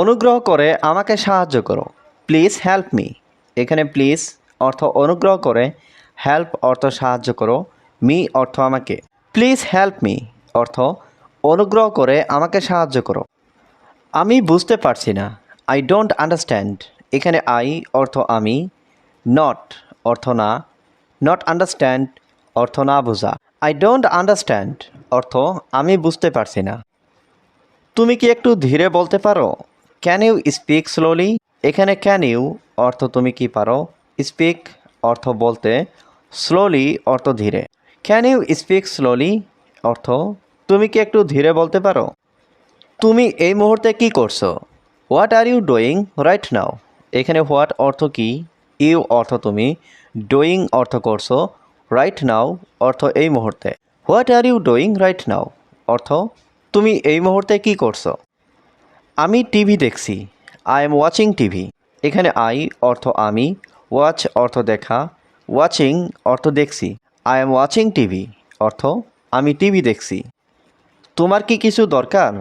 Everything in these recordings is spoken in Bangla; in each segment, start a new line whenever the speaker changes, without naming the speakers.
অনুগ্রহ করে আমাকে সাহায্য করো। প্লিজ হেল্প মি এখানে প্লিজ অর্থ অনুগ্রহ করে হেল্প অর্থ সাহায্য করো মি অর্থ আমাকে। প্লিজ হেল্প মি অর্থ অনুগ্রহ করে আমাকে সাহায্য করো। আমি বুঝতে পারছি না। আই ডোন্ট আন্ডারস্ট্যান্ড এখানে আই অর্থ আমি নট অর্থ না। নট আন্ডারস্ট্যান্ড অর্থ না বোঝা। আই ডোন্ট আন্ডারস্ট্যান্ড অর্থ আমি বুঝতে পারছি না। তুমি কি একটু ধীরে বলতে পারো? ক্যান ইউ স্পিক স্লোলি এখানে ক্যান ইউ অর্থ তুমি কি পারো? স্পিক অর্থ বলতে স্লোলি অর্থ ধীরে। ক্যান ইউ স্পিক স্লোলি অর্থ, তুমি কি একটু ধীরে বলতে পারো? তুমি এই মুহূর্তে কি করছ? What are you doing right now এখানে হোয়াট অর্থ কি? ইউ অর্থ তুমি ডুইং অর্থ করছ রাইট নাও অর্থ এই মুহূর্তে। What are you doing right now অর্থ, তুমি এই মুহূর্তে কি করছ? আমি টিভি দেখছি। I am watching TV. এখানে আই অর্থ আমি। ওয়াচ অর্থ দেখা। ওয়াচিং অর্থ দেখছি। আই এম ওয়াচিং টিভি, অর্থ আমি টিভি দেখছি। তোমার কি কিছু দরকার?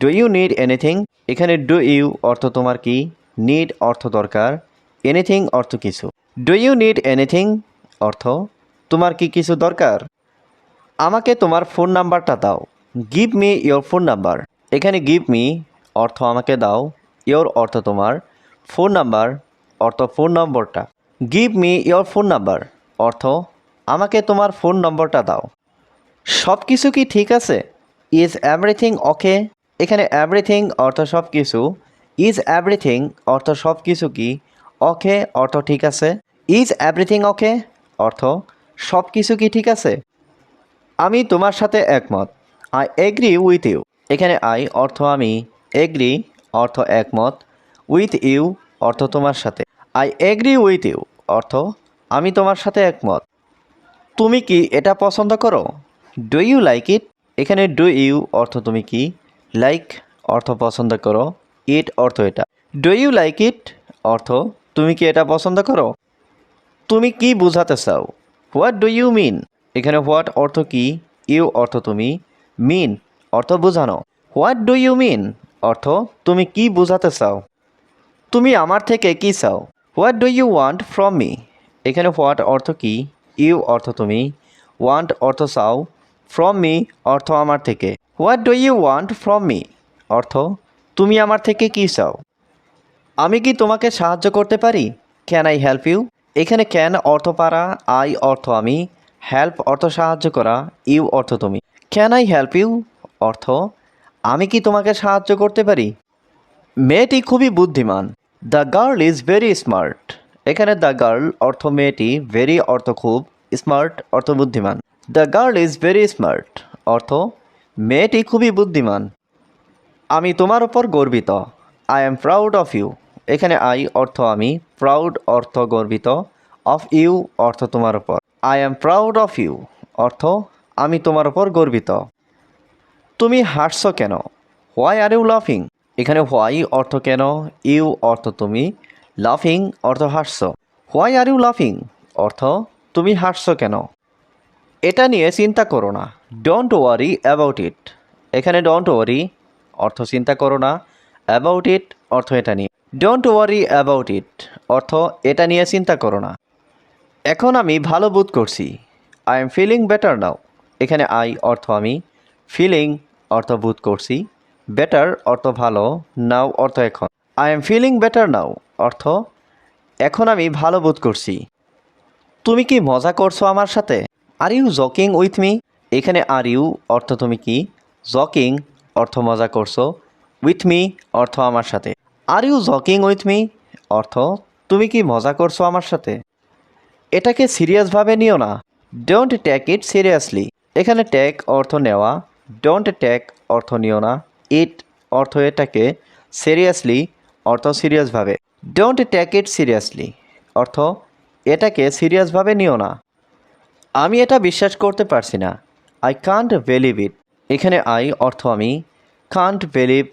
ডু ইউ নিড এনিথিং এখানে ডু ইউ অর্থ তোমার কি? নিড অর্থ দরকার। এনিথিং অর্থ কিছু। ডু ইউ নিড এনিথিং অর্থ তোমার কি কিছু দরকার? আমাকে তোমার ফোন নাম্বারটা দাও। Give me your phone number এখানে গিভ মি অর্থ আমাকে দাও, ইয়োর অর্থ তোমার। ফোন নাম্বার, অর্থ ফোন নম্বরটা। Give me your phone number অর্থ আমাকে তোমার ফোন নম্বরটা দাও। সব কিছু কি ঠিক আছে? ইজ এভরিথিং ওকে এখানে এভরিথিং অর্থ সব কিছু ইজ এভরিথিং অর্থ সব কিছু কি? ওকে অর্থ ঠিক আছে। ইজ এভরিথিং ওকে অর্থ সব কিছু কি ঠিক আছে? আমি তোমার সাথে একমত। আই এগ্রি উইথ ইউ এখানে আই অর্থ আমি। এগ্রি অর্থ একমত, উইথ ইউ অর্থ তোমার সাথে। আই এগ্রি উইথ ইউ অর্থ আমি তোমার সাথে একমত। তুমি কি এটা পছন্দ করো? Do you like it? এখানে ডু ইউ অর্থ তুমি কি? লাইক অর্থ পছন্দ করো, ইট অর্থ এটা। Do you like it? অর্থ তুমি কি এটা পছন্দ করো? তুমি কি বোঝাতে চাও? What do you mean? এখানে হোয়াট অর্থ কি? ইউ অর্থ তুমি মিন, অর্থ বোঝানো। What do you mean? অর্থ, তুমি কি বোঝাতে চাও? তুমি আমার থেকে কি চাও? What do you want from me এখানে হোয়াট অর্থ কি? ইউ অর্থ তুমি। ওয়ান্ট অর্থ চাও। ফ্রম মি অর্থ আমার থেকে। What do you want from me অর্থ, তুমি আমার থেকে কি চাও? আমি কি তোমাকে সাহায্য করতে পারি? ক্যান আই হেল্প ইউ এখানে ক্যান অর্থ পারা আই অর্থ আমি। হেল্প অর্থ সাহায্য করা ইউ অর্থ তুমি। ক্যান আই হেল্প ইউ অর্থ আমি কি তোমাকে সাহায্য করতে পারি? মেয়েটি খুবই বুদ্ধিমান। The girl is very smart এখানে দ্য গার্ল অর্থ মেয়েটি ভেরি অর্থ খুব স্মার্ট অর্থ বুদ্ধিমান। The girl is very smart অর্থ মেয়েটি খুবই বুদ্ধিমান। আমি তোমার ওপর গর্বিত। I am proud of you এখানে আই অর্থ আমি প্রাউড অর্থ গর্বিত। অফ ইউ অর্থ তোমার ওপর I am proud of you অর্থ আমি তোমার ওপর গর্বিত। তুমি হাসছো কেন? হোয়াই আর ইউ লাফিং এখানে হোয়াই অর্থ কেন? ইউ অর্থ তুমি। লাফিং অর্থ হাসছো। হোয়াই আর ইউ লাফিং অর্থ তুমি হাসছো কেন? এটা নিয়ে চিন্তা করো না। ডোন্ট ওয়ারি অ্যাবাউট ইট এখানে ডোন্ট ওয়ারি অর্থ চিন্তা করো না। অ্যাবাউট ইট অর্থ এটা নিয়ে। ডোন্ট ওয়ারি অ্যাবাউট ইট অর্থ এটা নিয়ে চিন্তা করো না। এখন আমি ভালো বোধ করছি। I am feeling better now এখানে আই অর্থ আমি। ফিলিং অর্থ বোধ করছি। বেটার অর্থ ভালো, নাও অর্থ এখন। I am feeling better now অর্থ এখন আমি ভালো বোধ করছি। তুমি কি মজা করছ আমার সাথে? Are you joking with me এখানে আর ইউ অর্থ তুমি কি? জকিং অর্থ মজা করছ। উইথ মি অর্থ আমার সাথে। Are you joking with me অর্থ তুমি কি মজা করছ আমার সাথে? এটাকে সিরিয়াসভাবে নিও না। ডোন্ট টেক ইট সিরিয়াসলি এখানে টেক অর্থ নেওয়া। ডোন্ট টেক অর্থ নিও না ইট অর্থ এটাকে সিরিয়াসলি অর্থ সিরিয়াসভাবে ডোন্ট টেক ইট সিরিয়াসলি অর্থ এটাকে সিরিয়াসভাবে নিও না। আমি এটা বিশ্বাস করতে পারছি না। আই কান্ট বিলিভ ইট এখানে আই অর্থ আমি কান্ট বিলিভ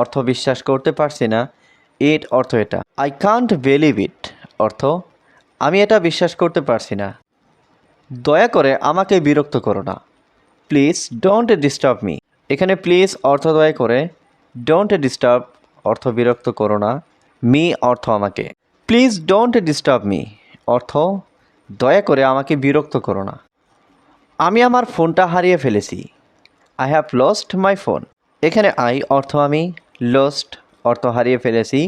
অর্থ বিশ্বাস করতে পারছি না ইট অর্থ এটা। আই কান্ট বিলিভ ইট অর্থ আমি এটা বিশ্বাস করতে পারছি না। দয়া করে আমাকে বিরক্ত করো না। প্লিজ ডোন্ট ডিস্টার্ব মি এখানে প্লিজ অর্থ দয়া করে ডোন্ট ডিস্টার্ব অর্থ বিরক্ত করো না মি অর্থ আমাকে। প্লিজ ডোন্ট ডিস্টার্ব মি অর্থ দয়া করে আমাকে বিরক্ত করো না। আমি আমার ফোনটা হারিয়ে ফেলেছি। I have lost my phone এখানে আই অর্থ আমি লস্ট অর্থ হারিয়ে ফেলেছি।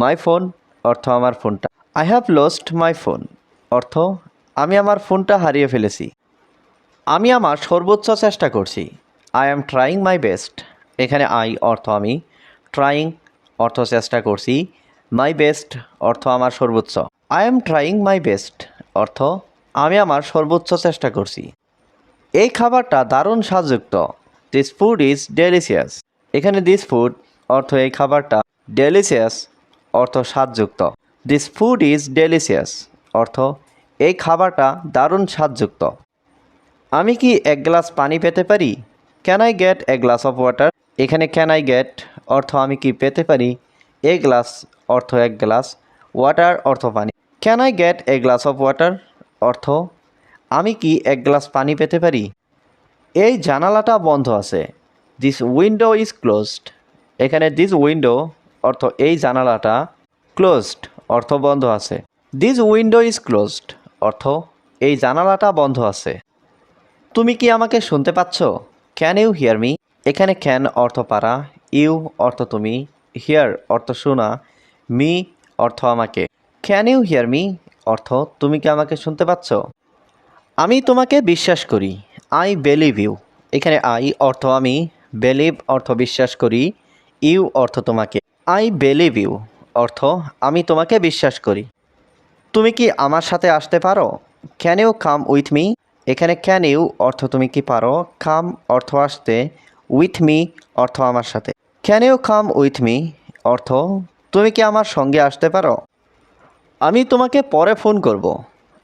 মাই ফোন অর্থ আমার ফোনটা। I have lost my phone অর্থ আমি আমার ফোনটা হারিয়ে ফেলেছি। আমি আমার সর্বোচ্চ চেষ্টা করছি। I am trying my best এখানে আই অর্থ আমি ট্রাইং অর্থ চেষ্টা করছি। মাই বেস্ট অর্থ আমার সর্বোচ্চ। I am trying my best অর্থ আমি আমার সর্বোচ্চ চেষ্টা করছি। এই খাবারটা দারুণ স্বাদযুক্ত। দিস ফুড ইজ ডেলিশিয়াস এখানে দিস ফুড অর্থ এই খাবারটা ডেলিসিয়াস অর্থ স্বাদযুক্ত। দিস ফুড ইজ ডেলিশিয়াস অর্থ এই খাবারটা দারুণ স্বাদযুক্ত। আমি কি এক গ্লাস পানি পেতে পারি? Can I get a glass of water এখানে ক্যান আই গেট অর্থ আমি কি পেতে পারি? এ গ্লাস অর্থ এক গ্লাস ওয়াটার অর্থ পানি। Can I get a glass of water অর্থ, আমি কি এক গ্লাস পানি পেতে পারি? এই জানালাটা বন্ধ আছে। দিস উইন্ডো ইজ ক্লোজড এখানে দিস উইন্ডো অর্থ এই জানালাটা ক্লোজড অর্থ বন্ধ আছে। দিস উইন্ডো ইজ ক্লোজড অর্থ এই জানালাটা বন্ধ আছে। তুমি কি আমাকে শুনতে পাচ্ছ? ক্যান ইউ হিয়ার মি এখানে ক্যান অর্থ পারা ইউ অর্থ তুমি হিয়ার অর্থ শোনা মি অর্থ আমাকে। ক্যান ইউ হিয়ার মি অর্থ, তুমি কি আমাকে শুনতে পাচ্ছ? আমি তোমাকে বিশ্বাস করি আই বিলিভ ইউ এখানে আই অর্থ আমি বিলিভ অর্থ বিশ্বাস করি ইউ অর্থ তোমাকে। আই বিলিভ ইউ অর্থ, আমি তোমাকে বিশ্বাস করি। তুমি কি আমার সাথে আসতে পারো? Can you come with me এখানে ক্যান ইউ অর্থ তুমি কি পারো? কাম অর্থ আসতে। উইথ মি অর্থ আমার সাথে। Can you come with me অর্থ, তুমি কি আমার সঙ্গে আসতে পারো? আমি তোমাকে পরে ফোন করব।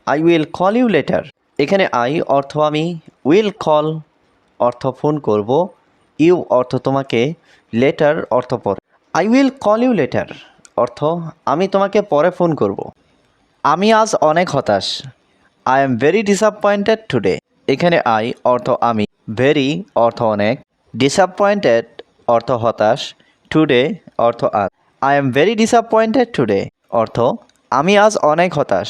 I will call you later এখানে আই অর্থ আমি। উইল কল অর্থ ফোন করব। ইউ অর্থ তোমাকে। লেটার অর্থ পরে। I will call you later অর্থ, আমি তোমাকে পরে ফোন করব। আমি আজ অনেক হতাশ। I am very disappointed today এখানে আই অর্থ আমি ভেরি অর্থ অনেক ডিসঅ্যাপয়েন্টেড অর্থ হতাশ টুডে অর্থ আজ। I am very disappointed today অর্থ আমি আজ অনেক হতাশ।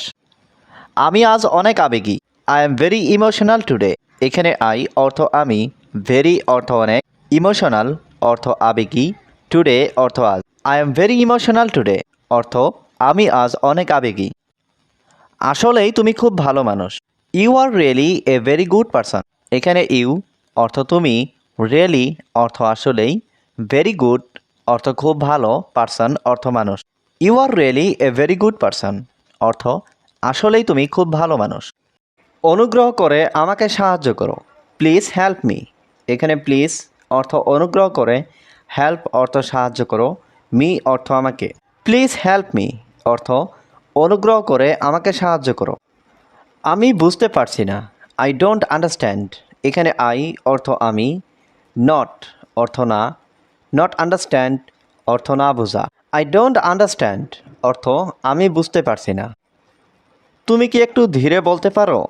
আমি আজ অনেক আবেগী। I am very emotional today এখানে আই অর্থ আমি ভেরি অর্থ অনেক ইমোশনাল অর্থ আবেগী টুডে অর্থ আজ। I am very emotional today অর্থ আমি আজ অনেক আবেগী। আসলেই তুমি খুব ভালো মানুষ। You are really a very good person এখানে ইউ অর্থ তুমি রিয়েলি অর্থ আসলেই ভেরি গুড অর্থ খুব ভালো পারসন অর্থ মানুষ। You are really a very good person অর্থ আসলেই তুমি খুব ভালো মানুষ। অনুগ্রহ করে আমাকে সাহায্য করো। প্লিজ হেল্প মি এখানে প্লিজ অর্থ অনুগ্রহ করে হেল্প অর্থ সাহায্য করো। মি অর্থ আমাকে। প্লিজ হেল্প মি অর্থ অনুগ্রহ করে আমাকে সাহায্য করো। আমি বুঝতে পারছি না। আই ডোন্ট আন্ডারস্ট্যান্ড এখানে আই অর্থ আমি নট অর্থ না। নট আন্ডারস্ট্যান্ড অর্থ না বোঝা। আই ডোন্ট আন্ডারস্ট্যান্ড অর্থ আমি বুঝতে পারছি না। তুমি কি একটু ধীরে বলতে পারো?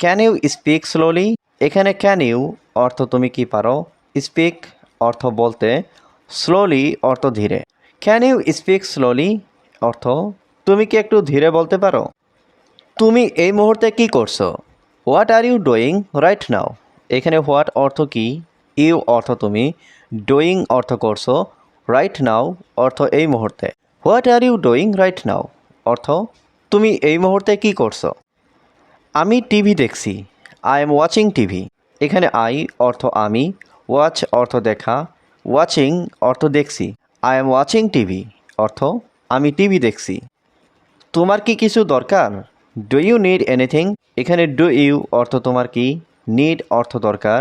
ক্যান ইউ স্পিক স্লোলি এখানে ক্যান ইউ অর্থ তুমি কি পারো? স্পিক অর্থ বলতে স্লোলি অর্থ ধীরে। ক্যান ইউ স্পিক স্লোলি অর্থ তুমি কি একটু ধীরে বলতে পারো? তুমি এই মুহূর্তে কি করছ? What are you doing right now এখানে হোয়াট অর্থ কি? ইউ অর্থ তুমি। ডুইং অর্থ করছ। রাইট নাও অর্থ এই মুহূর্তে। What are you doing right now অর্থ, তুমি এই মুহূর্তে কি করছ? আমি টিভি দেখছি। I am watching TV. এখানে আই অর্থ আমি। ওয়াচ অর্থ দেখা। ওয়াচিং অর্থ দেখছি। I am watching TV. অর্থ, আমি টিভি দেখছি। তোমার কি কিছু দরকার? ডু ইউ নিড এনিথিং এখানে ডু ইউ অর্থ তোমার কি? নিড অর্থ দরকার।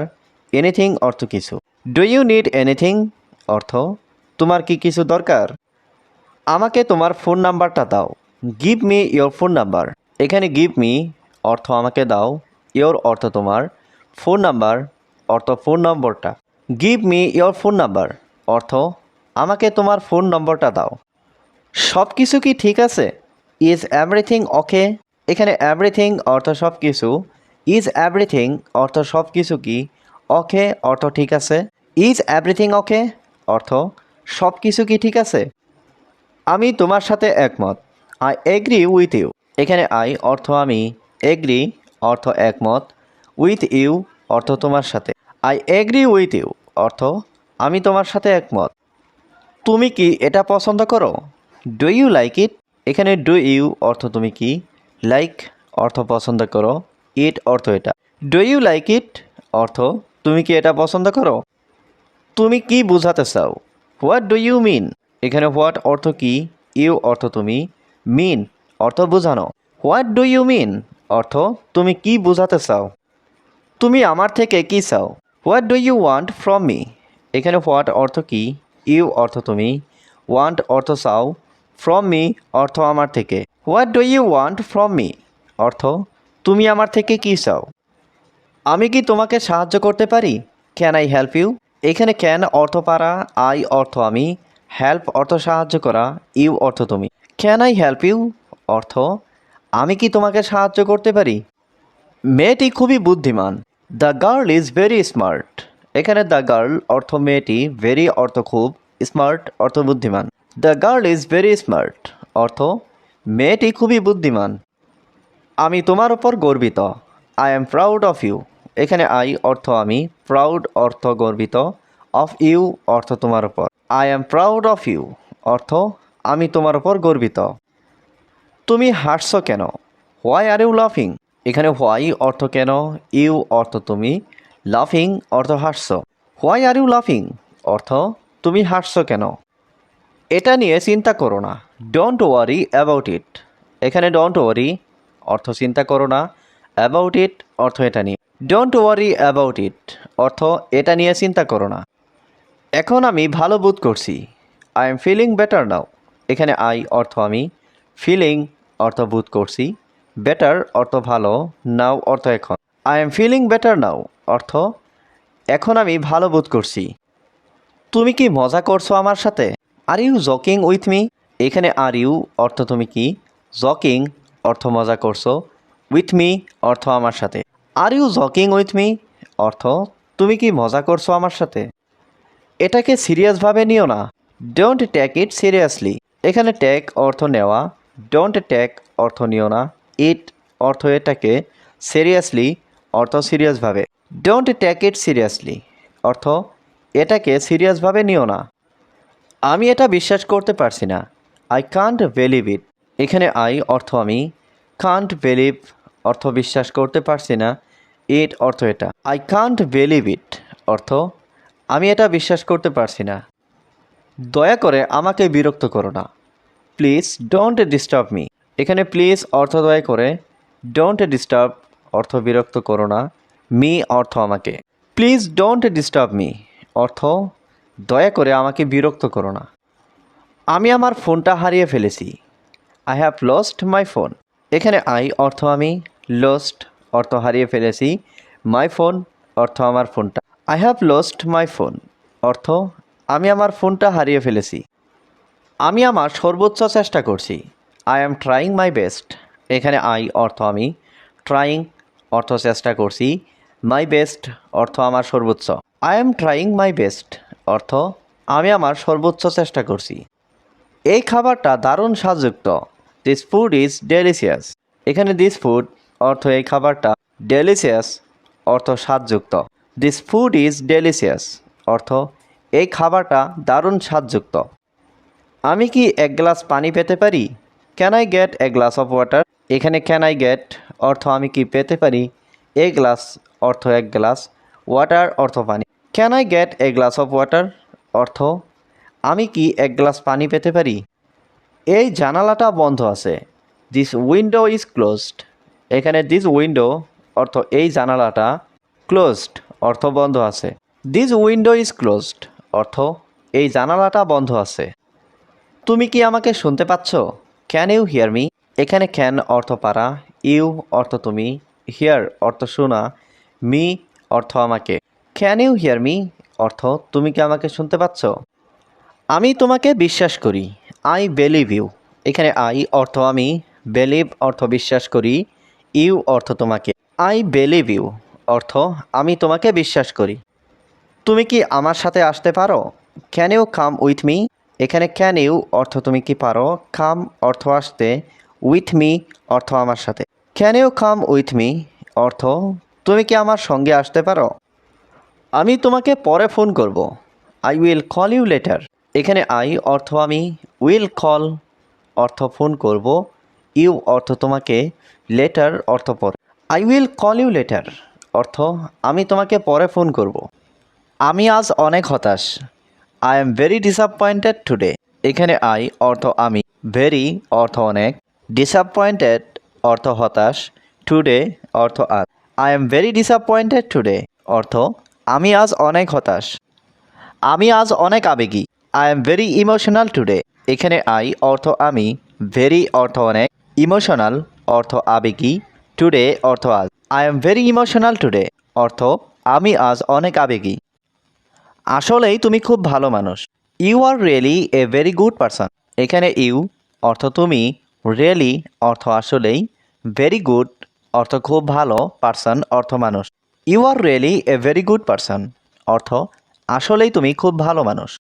এনিথিং অর্থ কিছু। ডু ইউ নিড এনিথিং অর্থ, তোমার কি কিছু দরকার? আমাকে তোমার ফোন নাম্বারটা দাও। Give me your phone number এখানে গিভ মি অর্থ আমাকে দাও। ইয়োর অর্থ তোমার। ফোন নাম্বার অর্থ ফোন নম্বরটা give me your phone number অর্থ, আমাকে তোমার ফোন নম্বরটা দাও। সব কিছু কি ঠিক আছে? ইজ এভরিথিং ওকে এখানে এভরিথিং অর্থ সব কিছু ইজ এভরিথিং অর্থ সব কিছু কি? ওকে অর্থ ঠিক আছে। ইজ এভরিথিং ওকে অর্থ সব কিছু কি ঠিক আছে? আমি তোমার সাথে একমত। আই এগ্রি উইথ ইউ এখানে আই অর্থ আমি। এগ্রি অর্থ একমত। উইথ ইউ অর্থ তোমার সাথে। আই এগ্রি উইথ ইউ অর্থ আমি তোমার সাথে একমত। তুমি কি এটা পছন্দ করো? ডু ইউ লাইক ইট এখানে ডু ইউ অর্থ তুমি কি লাইক অর্থ পছন্দ করো ইট অর্থ এটা। ডু ইউ লাইক ইট অর্থ তুমি কি এটা পছন্দ করো? তুমি কি বোঝাতে চাও? হোয়াট ডু ইউ মিন এখানে হোয়াট অর্থ কি ইউ অর্থ তুমি মিন অর্থ বোঝানো। হোয়াট ডু ইউ মিন অর্থ তুমি কি বোঝাতে চাও? তুমি আমার থেকে কি চাও? What do you want from me এখানে হোয়াট অর্থ কি ইউ অর্থ তুমি ওয়ান্ট অর্থ চাও ফ্রম মি অর্থ আমার থেকে। What do you want from me অর্থ, তুমি আমার থেকে কি চাও? আমি কি তোমাকে সাহায্য করতে পারি? ক্যান আই হেল্প ইউ এখানে ক্যান অর্থ পারা আই অর্থ আমি হেল্প অর্থ সাহায্য করা ইউ অর্থ তুমি। ক্যান আই হেল্প ইউ অর্থ, আমি কি তোমাকে সাহায্য করতে পারি? মেয়েটি খুবই বুদ্ধিমান। The girl is very smart এখানে দ্য গার্ল অর্থ মেয়েটি ভেরি অর্থ খুব স্মার্ট অর্থ বুদ্ধিমান। The girl is very smart অর্থ, মেয়েটি খুবই বুদ্ধিমান। আমি তোমার ওপর গর্বিত। I am proud of you এখানে আই অর্থ আমি প্রাউড অর্থ গর্বিত। অফ ইউ অর্থ তোমার ওপর I am proud of you অর্থ, আমি তোমার ওপর গর্বিত। তুমি হাসছো কেন? হোয়াই আর ইউ লাফিং এখানে হোয়াই অর্থ কেন? ইউ অর্থ তুমি। লাফিং অর্থ হাসছো। হোয়াই আর ইউ লাফিং অর্থ, তুমি হাসছো কেন? এটা নিয়ে চিন্তা করো না। ডোন্ট ওয়ারি অ্যাবাউট ইট এখানে ডোন্ট ওয়ারি অর্থ চিন্তা করো না। অ্যাবাউট ইট অর্থ এটা নিয়ে। ডোন্ট ওয়ারি অ্যাবাউট ইট অর্থ এটা নিয়ে চিন্তা করো না। এখন আমি ভালো বোধ করছি। I am feeling better now এখানে আই অর্থ আমি ফিলিং অর্থ বোধ করছি। বেটার অর্থ ভালো নাও অর্থ এখন। I am feeling better now অর্থ এখন আমি ভালো বোধ করছি। তুমি কি মজা করছ আমার সাথে? Are you joking with me এখানে আর ইউ অর্থ তুমি কি? জকিং অর্থ মজা করছ। উইথ মি অর্থ আমার সাথে। Are you joking with me অর্থ তুমি কি মজা করছ আমার সাথে? এটাকে সিরিয়াসভাবে নিও না। ডোন্ট টেক ইট সিরিয়াসলি এখানে টেক অর্থ নেওয়া। ডোন্ট টেক অর্থ নিও না। ইট অর্থ এটাকে সিরিয়াসলি অর্থ সিরিয়াসভাবে। ডোন্ট ট্যাক ইট সিরিয়াসলি অর্থ এটাকে সিরিয়াসভাবে নিও না। আমি এটা বিশ্বাস করতে পারছি না। আই কান্ট বিলিভ ইট এখানে আই অর্থ আমি। কান্ট বিলিভ অর্থ বিশ্বাস করতে পারছি না। ইট অর্থ এটা। আই কান্ট বিলিভ ইট অর্থ আমি এটা বিশ্বাস করতে পারছি না। দয়া করে আমাকে বিরক্ত করো না। প্লিজ ডোন্ট ডিস্টার্ব মি এখানে প্লিজ অর্থ দয়া করে। ডোন্ট ডিস্টার্ব অর্থ বিরক্ত করো না। মি অর্থ আমাকে। প্লিজ ডোন্ট ডিস্টার্ব মি অর্থ দয়া করে আমাকে বিরক্ত করো না। আমি আমার ফোনটা হারিয়ে ফেলেছি। I have lost my phone এখানে আই অর্থ আমি লস্ট অর্থ হারিয়ে ফেলেছি। মাই ফোন অর্থ আমার ফোনটা। I have lost my phone অর্থ আমি আমার ফোনটা হারিয়ে ফেলেছি। আমি আমার সর্বোচ্চ চেষ্টা করছি। I am trying my best এখানে আই অর্থ আমি ট্রাইং অর্থ চেষ্টা করছি। মাই বেস্ট অর্থ আমার সর্বোচ্চ। I am trying my best অর্থ, আমি আমার সর্বোচ্চ চেষ্টা করছি। এই খাবারটা দারুণ স্বাদযুক্ত। দিস ফুড ইজ ডেলিশিয়াস এখানে দিস ফুড অর্থ এই খাবারটা ডেলিশিয়াস অর্থ স্বাদযুক্ত। দিস ফুড ইজ ডেলিশিয়াস অর্থ এই খাবারটা দারুণ স্বাদযুক্ত। আমি কি এক গ্লাস পানি পেতে পারি? Can I get a glass of water এখানে ক্যান আই গেট অর্থ আমি কি পেতে পারি? এ গ্লাস অর্থ এক গ্লাস। ওয়াটার অর্থ পানি। Can I get a glass of water অর্থ, আমি কি এক গ্লাস পানি পেতে পারি? এই জানালাটা বন্ধ আছে। দিস উইন্ডো ইজ ক্লোজড এখানে দিস উইন্ডো অর্থ এই জানালাটা ক্লোজড অর্থ বন্ধ আছে। দিস উইন্ডো ইজ ক্লোজড অর্থ, এই জানালাটা বন্ধ আছে। তুমি কি আমাকে শুনতে পাচ্ছ? ক্যান ইউ হিয়ার মি এখানে ক্যান অর্থ পারা। ইউ অর্থ তুমি। হিয়ার অর্থ শোনা। মি অর্থ আমাকে। ক্যান ইউ হিয়ার মি অর্থ, তুমি কি আমাকে শুনতে পাচ্ছ? আমি তোমাকে বিশ্বাস করি। আই বিলিভ ইউ এখানে আই অর্থ আমি বিলিভ অর্থ বিশ্বাস করি। ইউ অর্থ তোমাকে। আই বিলিভ ইউ অর্থ, আমি তোমাকে বিশ্বাস করি। তুমি কি আমার সাথে আসতে পারো? Can you come with me এখানে ক্যান ইউ অর্থ তুমি কি পারো? কাম অর্থ আসতে। উইথ মি অর্থ আমার সাথে। Can you come with me অর্থ, তুমি কি আমার সঙ্গে আসতে পারো? আমি তোমাকে পরে ফোন করব। I will call you later এখানে আই অর্থ আমি উইল কল অর্থ ফোন করব। ইউ অর্থ তোমাকে লেটার অর্থ পরে। I will call you later অর্থ আমি তোমাকে পরে ফোন করব। আমি আজ অনেক হতাশ। I am very disappointed today এখানে আই অর্থ আমি ভেরি অর্থ অনেক। ডিসঅ্যাপয়েন্টেড অর্থ হতাশ। টুডে অর্থ আজ। I am very disappointed today অর্থ আমি আজ অনেক হতাশ। আমি আজ অনেক আবেগী। I am very emotional today এখানে আই অর্থ আমি ভেরি অর্থ অনেক ইমোশনাল অর্থ আবেগী। টুডে অর্থ আজ। I am very emotional today অর্থ আমি আজ অনেক আবেগী। আসলেই তুমি খুব ভালো মানুষ। You are really a very good person এখানে ইউ অর্থ তুমি রিয়েলি অর্থ আসলেই ভেরি গুড অর্থ খুব ভালো পারসন অর্থ মানুষ। You are really a very good person অর্থ আসলেই তুমি খুব ভালো মানুষ।